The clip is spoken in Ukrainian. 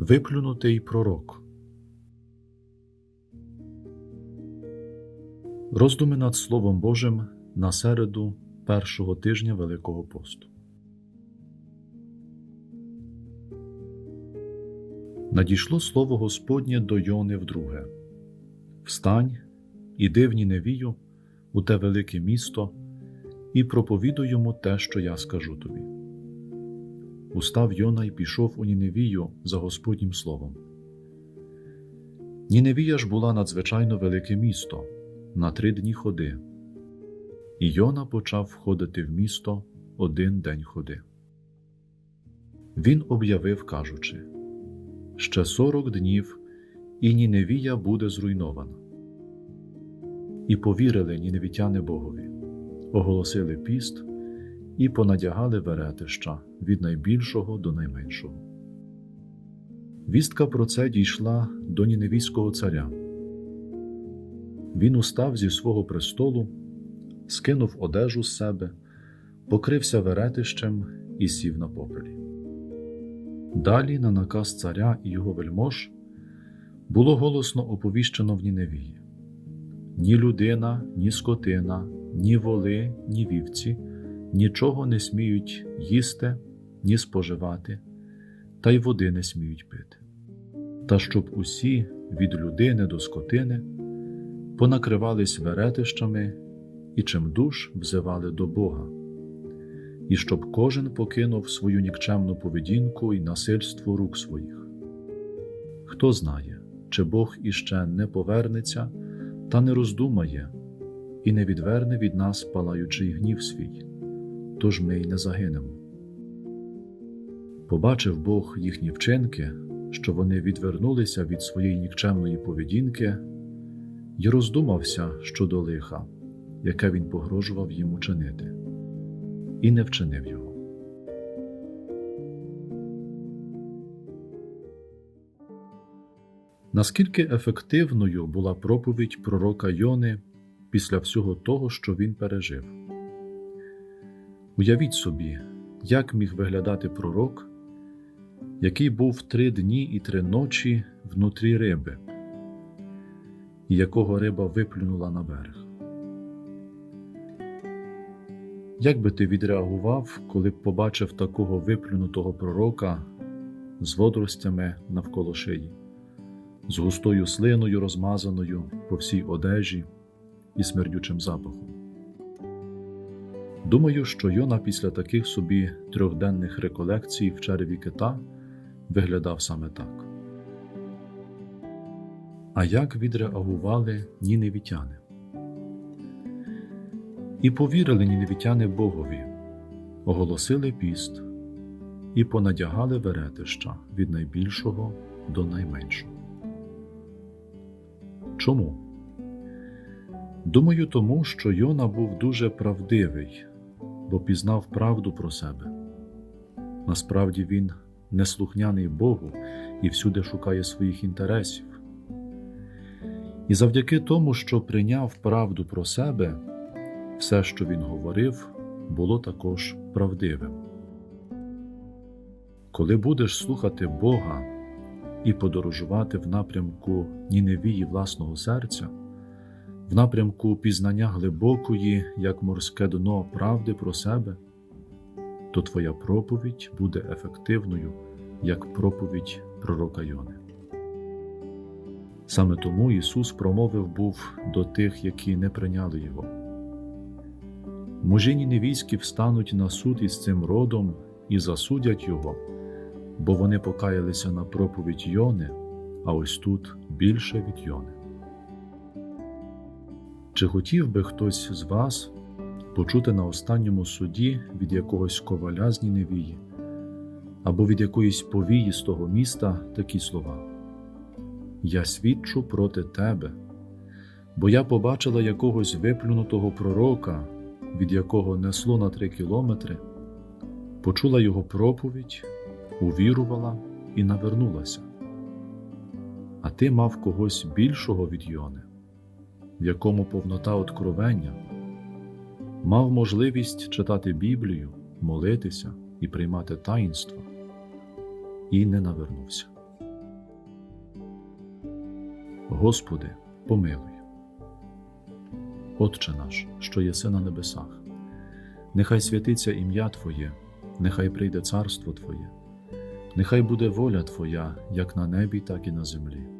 Виплюнутий пророк. Роздуми над Словом Божим на середу першого тижня Великого посту. Надійшло слово Господнє до Йони вдруге Встань, іди в Ніневію, у те велике місто, і проповідуй йому те, що я скажу тобі. Устав Йона й пішов у Ніневію за Господнім словом. Ніневія ж була надзвичайно велике місто на три дні ходи, і Йона почав входити в місто один день ходи. Він об'явив, кажучи ще сорок днів, і Ніневія буде зруйнована. І повірили ніневітяни Богові, оголосили піст і понадягали веретища від найбільшого до найменшого. Вістка про це дійшла до ніневійського царя. Він устав зі свого престолу, скинув одежу з себе, покрився веретищем і сів на попелі. Далі, на наказ царя і його вельмож, було голосно оповіщено в Ніневії: ні людина, ні скотина, ні воли, ні вівці нічого не сміють їсти, ні споживати, та й води не сміють пити, та щоб усі від людини до скотини понакривались веретищами і чим душ взивали до Бога, і щоб кожен покинув свою нікчемну поведінку і насильство рук своїх. Хто знає, чи Бог іще не повернеться та не роздумає і не відверне від нас палаючий гнів свій тож ми й не загинемо. Побачив Бог їхні вчинки, що вони відвернулися від своєї нікчемної поведінки, і роздумався щодо лиха, яке він погрожував їм учинити, і не вчинив його. Наскільки ефективною була проповідь пророка Йони після всього того, що він пережив? Уявіть собі, як міг виглядати пророк, який був три дні і три ночі внутрі риби, і якого риба виплюнула на берег. Як би ти відреагував, коли б побачив такого виплюнутого пророка з водоростями навколо шиї, з густою слиною розмазаною по всій одежі і смердючим запахом? Думаю, що Йона після таких собі трьохденних реколекцій в череві кита виглядав саме так. А як відреагували ніневітяни? І повірили ніневітяни Богові, оголосили піст і понадягали веретища від найбільшого до найменшого. Чому? Думаю, тому що Йона був дуже правдивий бо пізнав правду про себе. Насправді він неслухняний Богу і всюди шукає своїх інтересів. І завдяки тому, що прийняв правду про себе, все, що він говорив, було також правдивим. Коли будеш слухати Бога і подорожувати в напрямку Ніневії власного серця в напрямку пізнання глибокої, як морське дно правди про себе, то твоя проповідь буде ефективною, як проповідь пророка Йони. Саме тому Ісус промовив був до тих, які не прийняли Його. Мужині невійські встануть на суд із цим родом і засудять Його, бо вони покаялися на проповідь Йони, а ось тут більше від Йони. Чи хотів би хтось з вас почути на останньому суді від якогось коваля з Ніневії або від якоїсь повії з того міста такі слова? Я свідчу проти тебе, бо я побачила якогось виплюнутого пророка, від якого несло на три кілометри, почула його проповідь, увірувала і навернулася. А ти мав когось більшого від Йони в якому повнота откровення, мав можливість читати Біблію, молитися і приймати таїнство, і не навернувся. Господи, помилуй. Отче наш, що єси на небесах, нехай святиться ім'я Твоє, нехай прийде царство Твоє, нехай буде воля Твоя, як на небі, так і на землі.